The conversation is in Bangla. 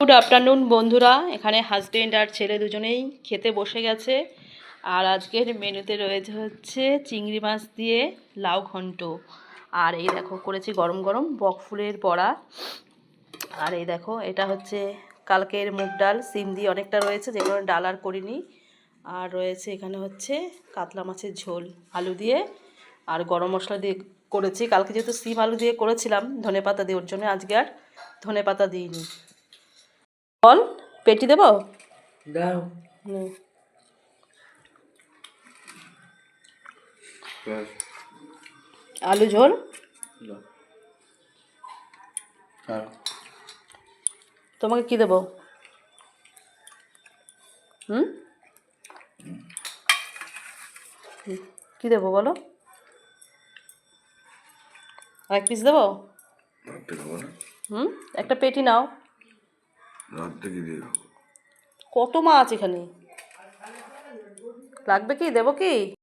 গুড আফটারনুন বন্ধুরা। এখানে হাজবেন্ড আর ছেলে দুজনেই খেতে বসে গেছে। আর আজকের মেনুতে রয়েছে হচ্ছে চিংড়ি মাছ দিয়ে লাউ ঘন্ট। আর এই দেখো, করেছি গরম গরম বকফুলের বড়া। আর এই দেখো, এটা হচ্ছে কালকের মুগ ডাল, সিম দিয়ে অনেকটা রয়েছে, যেগুলো ডাল আর করিনি। আর রয়েছে এখানে হচ্ছে কাতলা মাছের ঝোল, আলু দিয়ে। আর গরম মশলা দিয়ে করেছি। কালকে যেহেতু সিম আলু দিয়ে করেছিলাম ধনে পাতা দিয়ে, ওর জন্য আজকে আর ধনে পাতা দিইনি। বল পেটি দেবো? দাও। আলু ঝোল? তোমাকে কি দেবো? হুম? কি দেবো বলো? আর এক পিস দেবো হুম একটা পেটি নাও। কত মাছ এখানে? লাগবে কি? দেবো কি?